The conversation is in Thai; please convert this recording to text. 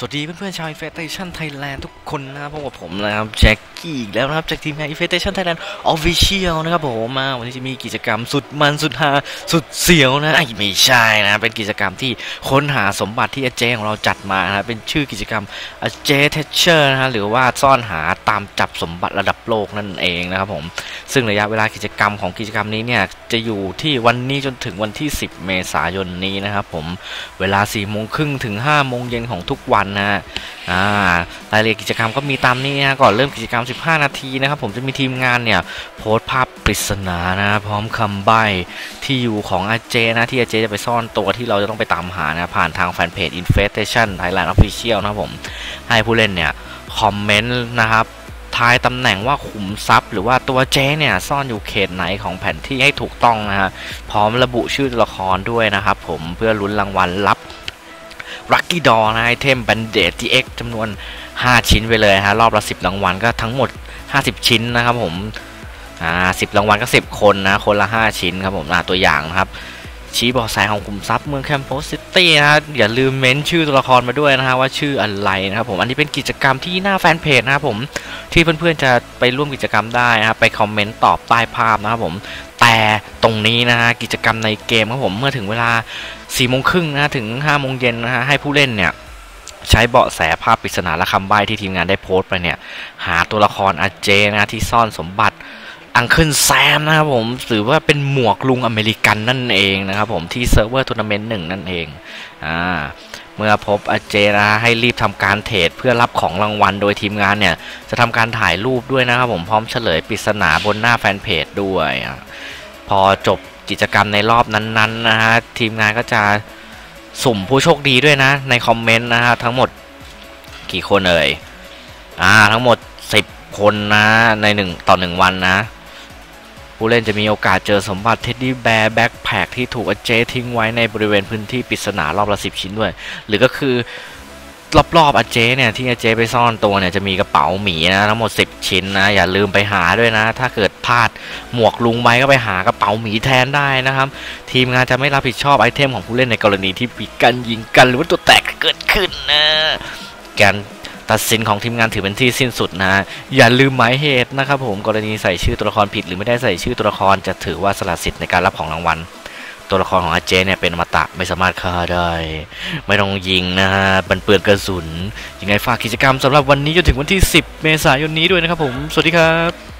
สวัสดีเพื่อนๆชาว Infestation Thailand ทุกคนนะครับพบกับผมนะครับแจ็คกี้อีกแล้วนะครับจากทีมงาน Infestation Thailand Official นะครับผมมาวันนี้จะมีกิจกรรมสุดมันสุดฮาสุดเสียวนะไอ้ไม่ใช่นะเป็นกิจกรรมที่ค้นหาสมบัติที่อาเจของเราจัดมานะเป็นชื่อกิจกรรมอาเจเทเชอร์นะฮะหรือว่าซ่อนหาตามจับสมบัติระดับโลกนั่นเองนะครับผมซึ่งระยะเวลากิจกรรมของกิจกรรมนี้เนี่ยจะอยู่ที่วันนี้จนถึงวันที่ 10 เมษายนนี้นะครับผมเวลา4โมงครึ่งถึง5โมงเย็นของทุกวันนะฮะอ่ารายละเอียดกิจกรรมก็มีตามนี้นะก่อนเริ่มกิจกรรม 15 นาทีนะครับผมจะมีทีมงานเนี่ยโพสภาพปริศนานะพร้อมคำใบ้ที่อยู่ของอาเจนะที่อาเจจะไปซ่อนตัวที่เราจะต้องไปตามหานะผ่านทางแฟนเพจ Infestation Thailand Official นะครับผมให้ผู้เล่นเนี่ยคอมเมนต์นะครับทายตำแหน่งว่าขุมทรัพย์ หรือว่าตัวเจเนี่ยซ่อนอยู่เขตไหนของแผนที่ให้ถูกต้องนะฮะพร้อมระบุชื่อตัวละครด้วยนะครับผมเพื่อลุ้นรางวัลรับ ลัคกี้ดอนะไอเทมบันเดตทีเอ็กจำนวน 5 ชิ้นไปเลยฮะรอบละ 10 รางวัลก็ทั้งหมด 50 ชิ้นนะครับผมอ่า10รางวัลก็ 10 คนนะ คนละ 5 ชิ้นครับผมอ่าตัวอย่างนะครับ ชี้บอกแสของกลุ่มทรัพย์เมืองแคมโปสซิตี้นะฮะอย่าลืมเม้นชื่อตัวละครมาด้วยนะฮะว่าชื่ออะไรนะครับผมอันนี้เป็นกิจกรรมที่หน้าแฟนเพจนะครับผมที่เพื่อนๆจะไปร่วมกิจกรรมได้นะครับไปคอมเมนต์ตอบใต้ภาพนะครับผม แต่ตรงนี้นะฮะกิจกรรมในเกมครับผมเมื่อถึงเวลา4โมงครึ่งนะถึง5โมงเย็นนะฮะให้ผู้เล่นเนี่ยใช้เบาะแสภาพปริศนาและคำใบ้ที่ทีมงานได้โพสต์ไปเนี่ยหาตัวละครอาเจนะที่ซ่อนสมบัติอังเคิลแซมนะครับผมหรือว่าเป็นหมวกลุงอเมริกันนั่นเองนะครับผมที่เซิร์ฟเวอร์ทัวร์นาเมนต์หนึ่งนั่นเองอ่าเมื่อพบอาเจนะให้รีบทำการเทรดเพื่อรับของรางวัลโดยทีมงานเนี่ย จะทำการถ่ายรูปด้วยนะครับผมพร้อมเฉลยปริศนาบนหน้าแฟนเพจด้วยอะ พอจบกิจกรรมในรอบนั้นๆนะฮะทีมงานก็จะสุ่มผู้โชคดีด้วยนะ ในคอมเมนต์นะฮะทั้งหมดกี่คนเอ่ยอ่าทั้งหมด 10 คนนะในหนึ่งต่อหนึ่งวันนะ ผู้เล่นจะมีโอกาสเจอสมบัติเท็ดดี้แบร์แบ็คแพคที่ถูกอเจทิ้งไว้ในบริเวณพื้นที่ปริศนารอบละสิบชิ้นด้วย หรือก็คือ รอบๆอาเจเนี่ยที่อาเจไปซ่อนตัวเนี่ยจะมีกระเป๋าหมีนะทั้งหมด 10 ชิ้นนะอย่าลืมไปหาด้วยนะ ถ้าเกิดพลาดหมวกลุงไว้ก็ไปหากระเป๋าหมีแทนได้นะครับ ทีมงานจะไม่รับผิดชอบไอเทมของผู้เล่นในกรณีที่ปีกันยิงกันหรือว่าตัวแตกเกิดขึ้นนะการตัดสินของทีมงานถือเป็นที่สิ้นสุดนะ อย่าลืมหมายเหตุนะครับผมกรณีใส่ชื่อตัวละครผิด หรือไม่ได้ใส่ชื่อตัวละครจะถือว่าสละสิทธิ์ในการรับของรางวัล ตัวละครของอาเจเนี่ยเป็นอมตะไม่สามารถฆ่าได้ ไม่ต้องยิงนะฮะบันเปลืองกระสุนยังไงฝากกิจกรรมสำหรับวันนี้จนถึงวันที่ 10 เมษายนนี้ด้วยนะครับผม สวัสดีครับ